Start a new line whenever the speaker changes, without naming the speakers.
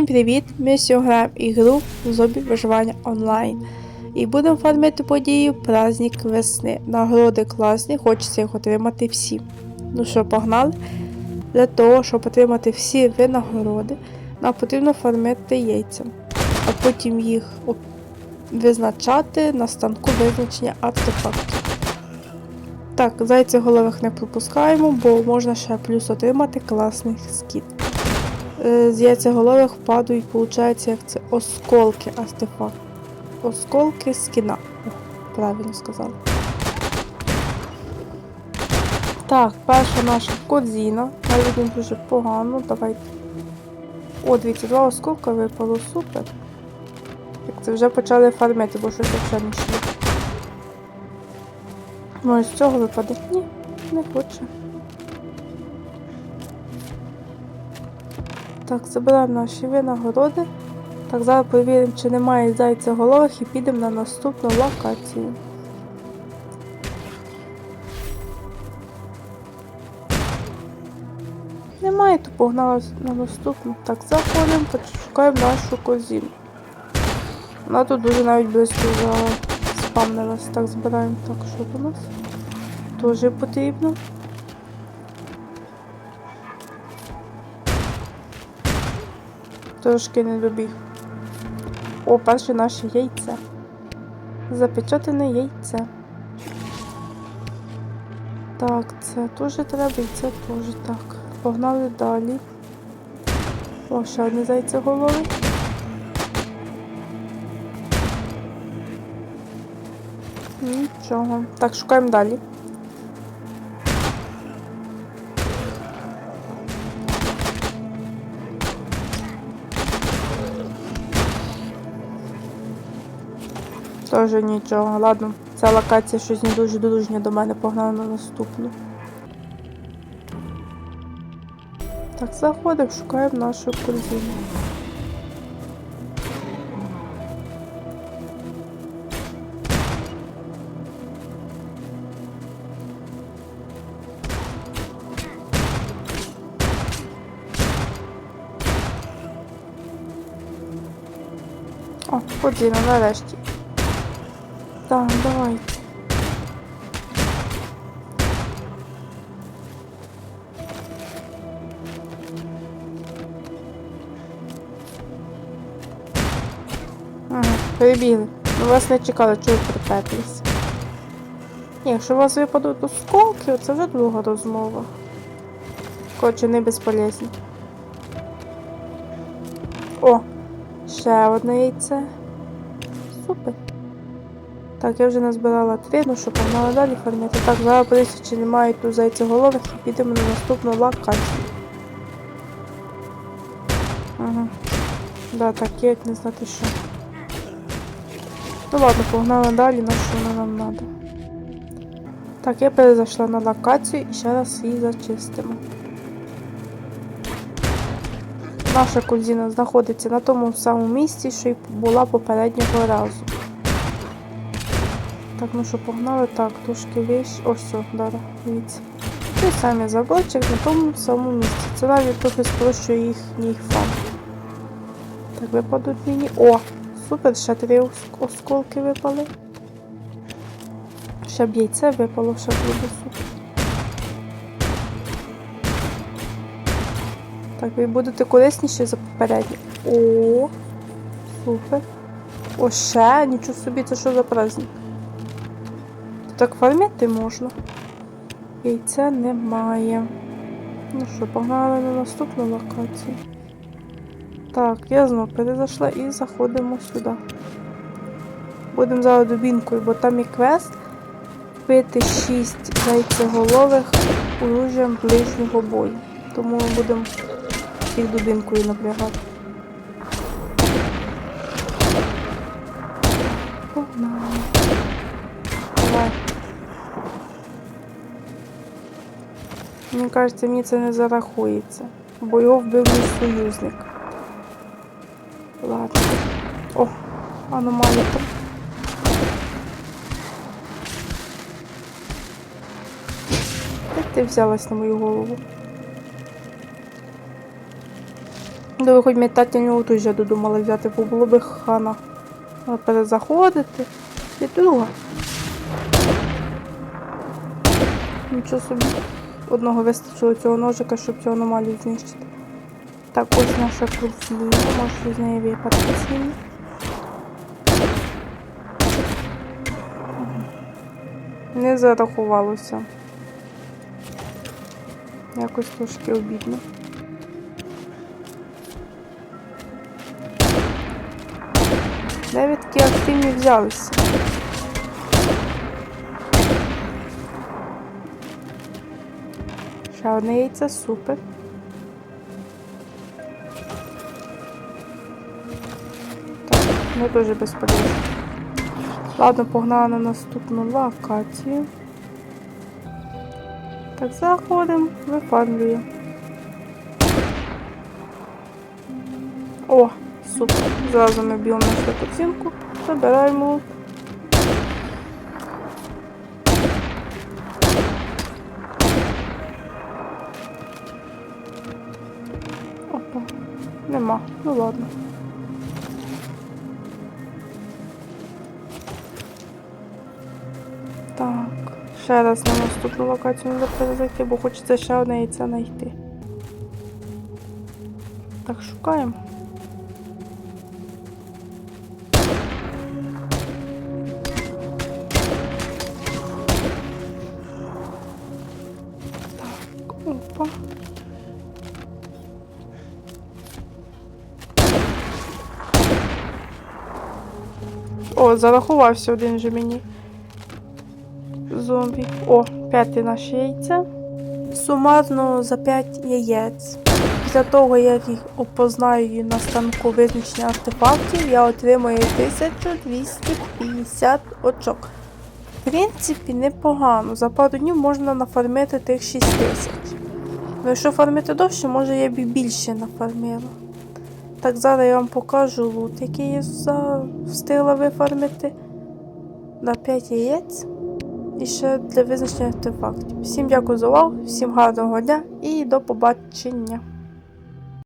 Всім привіт! Ми сьогодні граємо ігру Зомбі виживання онлайн. І будемо фармити подію Праздник весни. Нагороди класні, хочеться їх отримати всі. Ну що, погнали? Для того, щоб отримати всі винагороди, нам потрібно фармити яйця, а потім їх визначати на станку визначення артефактів. Так, зайцеголових не пропускаємо, бо можна ще плюс отримати класний скіт. Е, З яйцеголових падають, виходить, як це осколки артефакт. Осколки скіна. Правильно сказала. Так, перша наша кодзіна. Навіть не дуже погано. Давайте. О, дивіться, два осколка випало, супер. Як це вже почали фармити, бо щось взагалі не йшло. Може з цього випаде? Ні, не хоче. Так, забираємо наші винагороди. Так, зараз перевіримо, чи немає зайця зайцеголових і підемо на наступну локацію. Немає, то погнали на наступну. Так, заходимо, шукаємо нашу козіну. Вона тут дуже навіть близько спамнилась. Так, збираємо так, що у нас. Дуже потрібно. Трошки не добіг. О, перше наше яйце. Запечатане яйце. Так, це теж треба і це теж так. Погнали далі. О, ще одне зайце голови. Нічого. Так, шукаємо далі. Тоже нічого. Ладно, ця локація щось не дуже дружня до мене погнала на наступну. Так, заходимо, шукаємо нашу корзину. О, корзина, нарешті. Так, давайте. Ага. Ми вас не чекали, чого припеклись. Ні, якщо у вас випадуть осколки, це вже друга розмова. Коротше, не безполезні. О, ще одне яйце. Супер. Так, я вже назбирала три, ну що погнала далі фармити. Так, зараз подивися, чи немає тут зайцеголових і підемо на наступну локацію. Ага. Да, так, є, не знати що. Ну ладно, погнала далі, на що вона нам треба. Так, я перезайшла на локацію і ще раз її зачистимо. Наша кузина знаходиться на тому самому місці, що й була попереднього разу. Так, ну що, погнали, так, тушки вещь. Ось все, да, да, дивіться. Той самий заборчик на тому самому місці. Це навіть трохи спрощує їхній фан. Так, випадуть мені. О! Супер, ще три осколки випали. Ще б яйце випало, ще буде супер. Так, ви будете корисніші за попередні. О, супер. О, ще, нічого собі, це що за праздник? Так фармити можна. Яйця немає. Ну що, погнали на наступну локацію. Так, я знову перезайшла і заходимо сюди. Будемо зараз дубінкою, бо там і квест вбити 6 зайцеголових оружієм ближнього бою. Тому будемо їх дубінкою напрягати. Мені кажеться, мені це не зарахується, бо його вбив мій союзник. Ладно. О, аномалія. Як ти взялась на мою голову? Добре, хоч метательну луту вже додумали взяти, бо було би хана. Але перезаходити. І друга. Нічого собі. Одного вистачило цього ножика, щоб цю аномалію знищити. Так, ось наша курсіна. Може з неї випадки сильні. Не зарахувалося. Якось трошки обідно. Де ви такі активні взялися? Ще одне яйце, супер. Так, ну дуже безполезно. Ладно, погнала на наступну локацію. Так, заходимо, вифармлюємо. О, супер. Зразу ми б'ємо нашу оцінку, забираємо. Нема. Ну ладно. Так, ще раз на наступну локацію треба перезайти, бо хочеться ще одне яйце знайти. Так, шукаємо. О, зарахувався один же мені. Зомбі. О, п'яте наше яйце. Сумарно за 5 яєць. Після того, як їх опознаю на станку визначення артефактів, я отримую 1250 очок. В принципі, непогано. За пару днів можна нафармити тих 6 тисяч. Ну, якщо фармити довше, може я б і більше нафармила. Так, зараз я вам покажу лут, який я встигла вифармити. На 5 яєць. І ще для визначення артефактів. Всім дякую за увагу, всім гарного дня і до побачення.